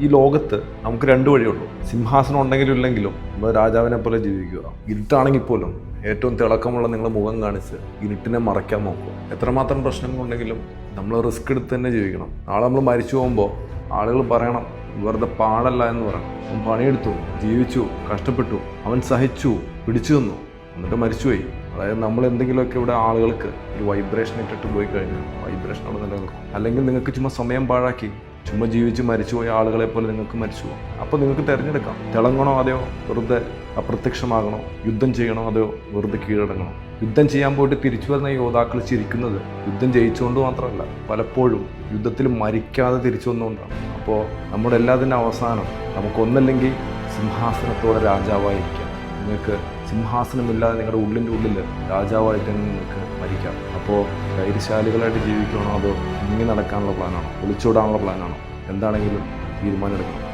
ഈ ലോകത്ത് നമുക്ക് രണ്ടു വഴിയുള്ളൂ സിംഹാസനം ഉണ്ടെങ്കിലും ഇല്ലെങ്കിലും നമ്മൾ രാജാവിനെ പോലെ ജീവിക്കുക. ഇരുട്ടാണെങ്കിൽ പോലും ഏറ്റവും തിളക്കമുള്ള നിങ്ങളെ മുഖം കാണിച്ച് ഇരുട്ടിനെ മറയ്ക്കാൻ നോക്കുക. എത്രമാത്രം പ്രശ്നങ്ങളുണ്ടെങ്കിലും നമ്മൾ റിസ്ക് എടുത്ത് തന്നെ ജീവിക്കണം. നാളെ നമ്മൾ മരിച്ചു പോകുമ്പോൾ ആളുകൾ പറയണം വെറുതെ പാടല്ല എന്ന് പറയണം. അവൻ പണിയെടുത്തു ജീവിച്ചു കഷ്ടപ്പെട്ടു അവൻ സഹിച്ചു പിടിച്ചു തന്നു എന്നിട്ട് മരിച്ചുപോയി. അതായത് നമ്മൾ എന്തെങ്കിലുമൊക്കെ ഇവിടെ ആളുകൾക്ക് ഒരു വൈബ്രേഷൻ ഇട്ടിട്ട് പോയി കഴിഞ്ഞാൽ വൈബ്രേഷൻ അവിടെ നിലനിൽക്കും. അല്ലെങ്കിൽ നിങ്ങൾക്ക് ചുമ്മാ സമയം പാഴാക്കി ചുമ്മാ ജീവിച്ച് മരിച്ചുപോയ ആളുകളെ പോലെ നിങ്ങൾക്ക് മരിച്ചു പോകും. അപ്പോൾ നിങ്ങൾക്ക് തിരഞ്ഞെടുക്കാം. തിളങ്ങണോ അതെയോ? വെറുതെ അപ്രത്യക്ഷമാകണോ? യുദ്ധം ചെയ്യണോ അതെയോ? വെറുതെ കീഴടങ്ങണോ? യുദ്ധം ചെയ്യാൻ പോയിട്ട് തിരിച്ചു വരുന്ന യോദ്ധാക്കൾ ചിരിക്കുന്നത് യുദ്ധം ജയിച്ചുകൊണ്ട് മാത്രമല്ല പലപ്പോഴും യുദ്ധത്തിൽ മരിക്കാതെ തിരിച്ചു വന്നുകൊണ്ടാണ്. അപ്പോൾ നമ്മുടെ എല്ലാത്തിന്റെ അവസാനം നമുക്കൊന്നല്ലെങ്കിൽ സിംഹാസനത്തോടെ രാജാവായിരിക്കാം. നിങ്ങൾക്ക് സിംഹാസനമില്ലാതെ നിങ്ങളുടെ ഉള്ളിന്റെ ഉള്ളിൽ രാജാവായിട്ട് തന്നെ നിങ്ങൾക്ക് മരിക്കാം. അപ്പോൾ ധൈര്യശാലികളായിട്ട് ജീവിക്കണോ അതോ ഇങ്ങനെ നടക്കാനുള്ള പ്ലാനാണോ? ഒളിച്ചോടാനുള്ള പ്ലാനാണോ? എന്താണെങ്കിലും തീരുമാനം എടുക്കണം